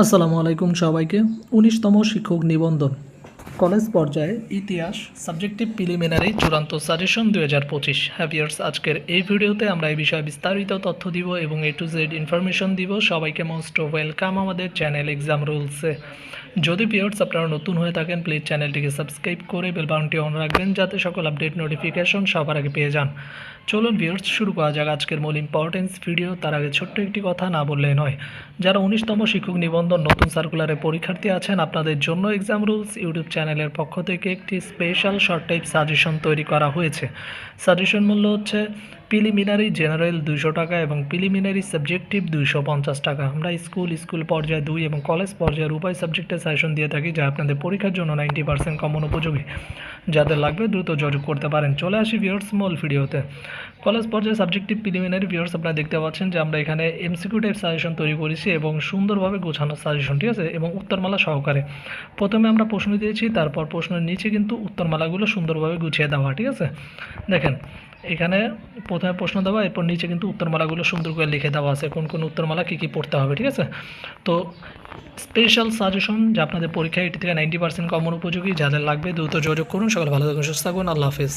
আসসালামু আলাইকুম সবাইকে। উনিশতম শিক্ষক নিবন্ধন। কলেজ পর্যায়ে ইতিহাস, সাবজেক্টিভ প্রিলিমিনারি, চূড়ান্ত সাজেশন দুই হাজার পঁচিশ। হ্যাভিয়ার্স আজকের এই ভিডিওতে আমরা এই বিষয়ে বিস্তারিত তথ্য দিব এবং এ টু জেড ইনফরমেশন দিব। সবাইকে মোস্ট ওয়েলকাম আমাদের চ্যানেল এক্সাম রুলসে যদি পিওর্স আপনারা নতুন হয়ে থাকেন প্লিজ চ্যানেলটিকে সাবস্ক্রাইব করে বেল বাটনটি অন রাখবেন যাতে সকল আপডেট নোটিফিকেশন সবার আগে পেয়ে যান। চলুন ভিউর্স শুরু করা যাক আজকের মূল ইম্পর্টেন্স ভিডিও তার আগে ছোট্ট একটি কথা না বললে নয়। যারা উনিশতম শিক্ষক নিবন্ধন নতুন সার্কুলারে পরীক্ষার্থী আছেন, আপনাদের জন্য এক্সাম রুলস ইউটিউব চ্যানেলের পক্ষ থেকে একটি স্পেশাল শর্ট টাইপ সাজেশন তৈরি করা হয়েছে। সাজেশন মূল্য হচ্ছে প্রিলিমিনারি জেনারেল দুশো টাকা এবং প্রিলিমিনারি সাবজেক্টিভ দুইশো পঞ্চাশ টাকা। আমরা স্কুল স্কুল পর্যায়ে দুই এবং কলেজ পর্যায়ের উভয় সাবজেক্টের সাজেশন দিয়ে থাকি যা আপনাদের পরীক্ষার জন্য নাইনটি পার্সেন্ট কমন উপযোগী। যাদের লাগবে দ্রুত যোগাযোগ করতে পারেন। চলে আসি ভিউয়ার্স মূল ভিডিওতে কলেজ পর্যায়ে সাবজেক্টিভ প্রিলিমিনারি ভিউয়ার্স আপনারা দেখতে পাচ্ছেন যে আমরা এখানে এমসিকিউ টাইপ সাজেশন তৈরি করেছি এবং সুন্দরভাবে গোছানো সাজেশন ঠিক আছে? এবং উত্তরমালা সহকারে। প্রথমে আমরা প্রশ্ন দিয়েছি, তারপর প্রশ্নের নিচে কিন্তু উত্তরমালাগুলো সুন্দরভাবে গুছিয়ে দেওয়া, ঠিক আছে? দেখেন, এখানে প্রথমে প্রশ্ন দেওয়া, এরপর নিচে কিন্তু উত্তরমালাগুলো সুন্দর করে লিখে দেওয়া আছে, কোন কোন উত্তরমালা কী কী পড়তে হবে, ঠিক আছে? তো স্পেশাল সাজেশন যে আপনাদের পরীক্ষা এটি থেকে নাইনটি পার্সেন্ট কমন উপযোগী যাদের লাগবে দ্রুত যোগাযোগ করুন, সকাল ভালো থাকুন, সুস্থ থাকুন, আল্লাহ হাফিজ।